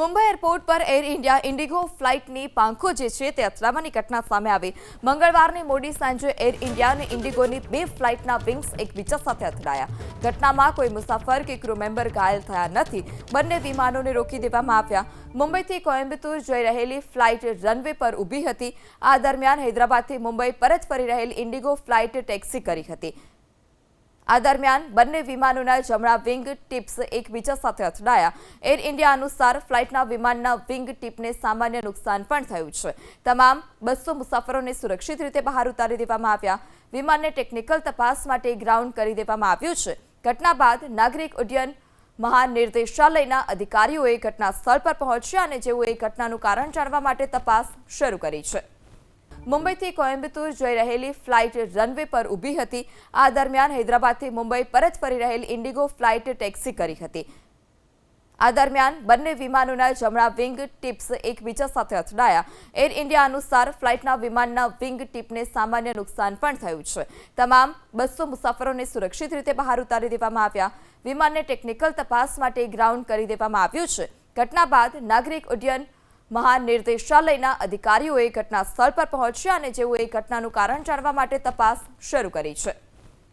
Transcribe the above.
Mumbai airport પર air India Indigo ફ્લાઇટની પાંખો જે છે તે અથડાવાની ઘટના સામે આવી. મંગળવારની મોડી સાંજે એર ઇન્ડિયા અને ઇન્ડિગોની બે ફ્લાઇટના વિંગ્સ એકબીજા સાથે અથડાયા. ઘટનામાં કોઈ મુસાફર કે ક્રૂ મેમ્બર ઘાયલ થયા નથી. બંને વિમાનોને રોકી દેવામાં આવ્યા. મુંબઈથી કોઇમ્બતુર જઈ રહેલી ફ્લાઇટ રનવે પર ઊભી હતી. આ દરમિયાન હૈદરાબાદથી મુંબઈ પરત ફરી રહેલી ઇન્ડિગો ફ્લાઇટ ટેક્સી કરી હતી. આ દરમિયાન બંને વિમાનોના જમણા વિંગ ટિપ્સ એકબીજા સાથે અથડાયા. એર ઇન્ડિયા અનુસાર ફ્લાઇટના વિમાનના વિંગ ટીપને સામાન્ય નુકસાન પણ થયું છે. તમામ બસો મુસાફરોને સુરક્ષિત રીતે બહાર ઉતારી દેવામાં આવ્યા. વિમાનને ટેકનિકલ તપાસ માટે ગ્રાઉન્ડ કરી દેવામાં આવ્યું છે. ઘટના બાદ નાગરિક ઉડ્ડયન મહાનિર્દેશાલયના અધિકારીઓએ ઘટના સ્થળ પર પહોંચ્યા અને જેઓએ ઘટનાનું કારણ જાણવા માટે તપાસ શરૂ કરી છે. મુંબઈથી કોઇમ્બતુર જઈ રહેલી ફ્લાઇટ રનવે પર ઊભી હતી. આ દરમિયાન હૈદરાબાદથી મુંબઈ પરત ફરી રહેલ ઇન્ડિગો ફ્લાઇટ ટેક્સી કરી હતી. આ દરમિયાન બંને વિમાનોના જમણા વિંગ ટિપ્સ એકબીજા સાથે અથડાયા. એર ઇન્ડિયા અનુસાર ફ્લાઇટના વિમાનના વિંગ ટીપને સામાન્ય નુકસાન પણ થયું છે. તમામ બસો મુસાફરોને સુરક્ષિત રીતે બહાર ઉતારી દેવામાં આવ્યા. વિમાનને ટેકનિકલ તપાસ માટે ગ્રાઉન્ડ કરી દેવામાં આવ્યું છે. ઘટના બાદ નાગરિક ઉડ્ડયન મહાનિર્દેશાલયના અધિકારીઓએ ઘટના સ્થળ પર પહોંચ્યા અને જેઓએ ઘટનાનું કારણ જાણવા માટે તપાસ શરૂ કરી છે.